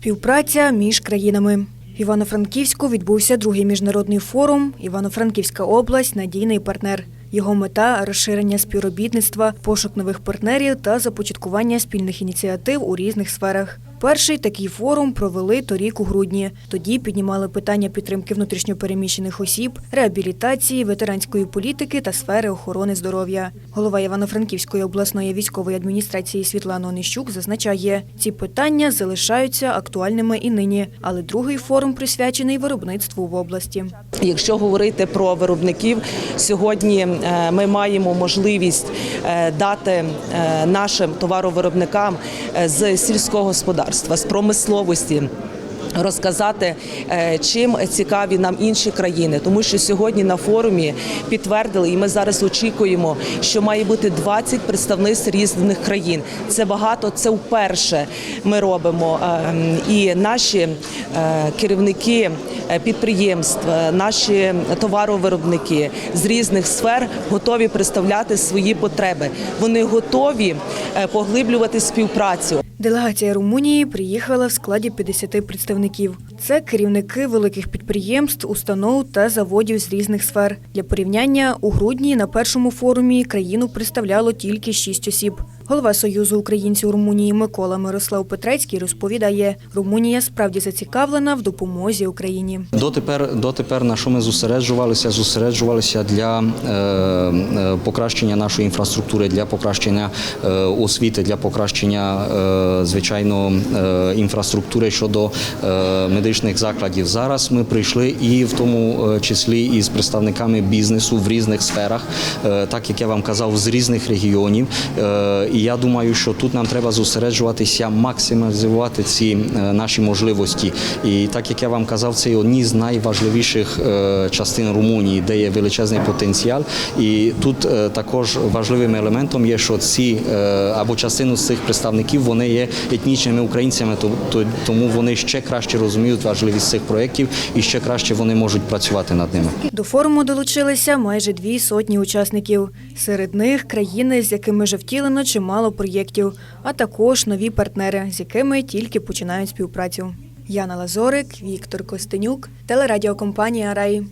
Співпраця між країнами. В Івано-Франківську відбувся другий міжнародний форум Івано-Франківська область надійний партнер. Його мета розширення співробітництва, пошук нових партнерів та започаткування спільних ініціатив у різних сферах. Перший такий форум провели торік у грудні. Тоді піднімали питання підтримки внутрішньопереміщених осіб, реабілітації, ветеранської політики та сфери охорони здоров'я. Голова Івано-Франківської обласної військової адміністрації Світлана Онищук зазначає, ці питання залишаються актуальними і нині, але другий форум присвячений виробництву в області. Якщо говорити про виробників, сьогодні е, ми маємо можливість е, дати е, нашим товаровиробникам з сільського господарства, з промисловості. Розказати, е, чим цікаві нам інші країни, тому що сьогодні на форумі підтвердили, і ми зараз очікуємо, що має бути 20 представництв різних країн. Це багато, це вперше ми робимо. Е, І наші е, керівники підприємств, наші товаровиробники з різних сфер готові представляти свої потреби. Вони готові поглиблювати співпрацю. Делегація Румунії приїхала в складі 50 представників. Це керівники великих підприємств, установ та заводів з різних сфер. Для порівняння у грудні на першому форумі країну представляло тільки шість осіб. Голова Союзу українців Румунії Микола Мирослав Петрецький розповідає, Румунія справді зацікавлена в допомозі Україні. Дотепер, дотепер на що ми зосереджувалися? Зосереджувалися для е, е, покращення нашої інфраструктури, для покращення е, освіти, для покращення е, звичайно е, інфраструктури щодо е, медичних закладів. Зараз ми прийшли і в тому е, числі із представниками бізнесу в різних сферах, е, так як я вам казав, з різних регіонів. Е, Я думаю, що тут нам треба зосереджуватися, максимізувати ці е, наші можливості. І так як я вам казав, це одні з найважливіших е, частин Румунії, де є величезний потенціал. І тут е, також важливим елементом є, що ці або частину з цих представників вони є етнічними українцями, то- то- тому вони ще краще розуміють важливість цих проєктів і ще краще вони можуть працювати над ними. До форуму долучилися майже дві сотні учасників. Серед них країни, з якими вже втілено чимало проєктів, а також нові партнери, з якими тільки починають співпрацю. Яна Лазорик, Віктор Костенюк, телерадіокомпанія Рай.